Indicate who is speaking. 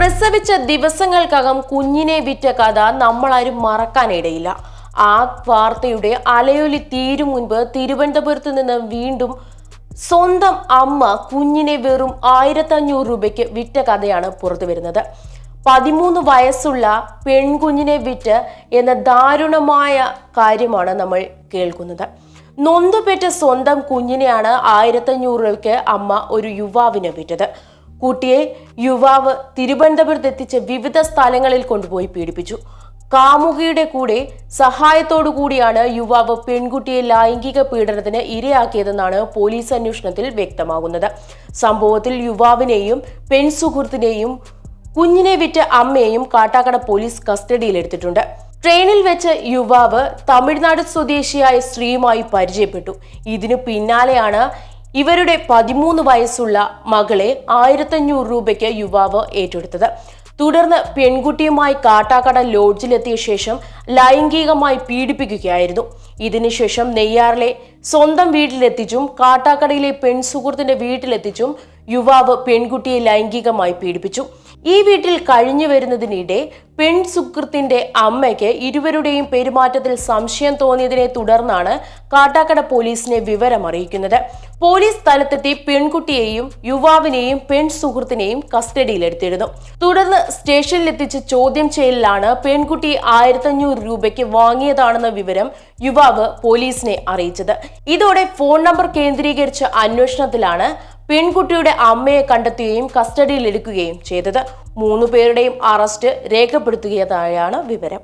Speaker 1: പ്രസവിച്ച ദിവസങ്ങൾക്കകം കുഞ്ഞിനെ വിറ്റ കഥ നമ്മളാരും മറക്കാനിടയില്ല. ആ വാർത്തയുടെ അലയൊലി തീരും മുൻപ് തിരുവനന്തപുരത്ത് നിന്ന് വീണ്ടും സ്വന്തം അമ്മ കുഞ്ഞിനെ വെറും ആയിരത്തഞ്ഞൂറ് രൂപയ്ക്ക് വിറ്റ കഥയാണ് പുറത്തു വരുന്നത്. പതിമൂന്ന് വയസ്സുള്ള പെൺകുഞ്ഞിനെ വിറ്റ് എന്ന ദാരുണമായ കാര്യമാണ് നമ്മൾ കേൾക്കുന്നത്. നൊന്തുപെറ്റ സ്വന്തം കുഞ്ഞിനെയാണ് ആയിരത്തഞ്ഞൂറ് രൂപയ്ക്ക് അമ്മ ഒരു യുവാവിനെ വിറ്റത്. കുട്ടിയെ യുവാവ് തിരുവനന്തപുരത്ത് എത്തിച്ച് വിവിധ സ്ഥലങ്ങളിൽ കൊണ്ടുപോയി പീഡിപ്പിച്ചു. കാമുകിയുടെ കൂടെ സഹായത്തോടു കൂടിയാണ് യുവാവ് പെൺകുട്ടിയെ ലൈംഗിക പീഡനത്തിന് ഇരയാക്കിയതെന്നാണ് പോലീസ് അന്വേഷണത്തിൽ വ്യക്തമാകുന്നത്. സംഭവത്തിൽ യുവാവിനെയും പെൺസുഹൃത്തിനെയും കുഞ്ഞിനെ വിറ്റ അമ്മയെയും കാട്ടാക്കട പോലീസ് കസ്റ്റഡിയിലെടുത്തിട്ടുണ്ട്. ട്രെയിനിൽ വെച്ച് യുവാവ് തമിഴ്നാട് സ്വദേശിയായ സ്ത്രീയുമായി പരിചയപ്പെട്ടു. ഇതിനു പിന്നാലെയാണ് ഇവരുടെ പതിമൂന്ന് വയസ്സുള്ള മകളെ ആയിരത്തഞ്ഞൂറ് രൂപയ്ക്ക് യുവാവ് ഏറ്റെടുത്തത്. തുടർന്ന് പെൺകുട്ടിയുമായി കാട്ടാക്കട ലോഡ്ജിലെത്തിയ ശേഷം ലൈംഗികമായി പീഡിപ്പിക്കുകയായിരുന്നു. ഇതിനുശേഷം നെയ്യാറിലെ സ്വന്തം വീട്ടിലെത്തിച്ചും കാട്ടാക്കടയിലെ പെൺസുഹൃത്തിന്റെ വീട്ടിലെത്തിച്ചും യുവാവ് പെൺകുട്ടിയെ ലൈംഗികമായി പീഡിപ്പിച്ചു. ഈ വീട്ടിൽ കഴിഞ്ഞു വരുന്നതിനിടെ പെൺ പെൺസുഹൃത്തിന്റെ അമ്മയ്ക്ക് ഇരുവരുടെയും പെരുമാറ്റത്തിൽ സംശയം തോന്നിയതിനെ തുടർന്നാണ് കാട്ടാക്കട പോലീസിനെ വിവരം അറിയിക്കുന്നത്. പോലീസ് സ്ഥലത്തെത്തി പെൺകുട്ടിയെയും യുവാവിനെയും പെൺ സുഹൃത്തിനെയും കസ്റ്റഡിയിലെടുത്തിരുന്നു. തുടർന്ന് സ്റ്റേഷനിലെത്തിച്ച് ചോദ്യം ചെയ്യലിലാണ് പെൺകുട്ടി ആയിരത്തഞ്ഞൂറ് രൂപയ്ക്ക് വാങ്ങിയതാണെന്ന വിവരം യുവാവ് പോലീസിനെ അറിയിച്ചത്. ഇതോടെ ഫോൺ നമ്പർ കേന്ദ്രീകരിച്ച അന്വേഷണത്തിലാണ് പെൺകുട്ടിയുടെ അമ്മയെ കണ്ടെത്തുകയും കസ്റ്റഡിയിലെടുക്കുകയും ചെയ്തത്. മൂന്നു പേരുടെയും അറസ്റ്റ് രേഖപ്പെടുത്തുകയതായാണ് വിവരം.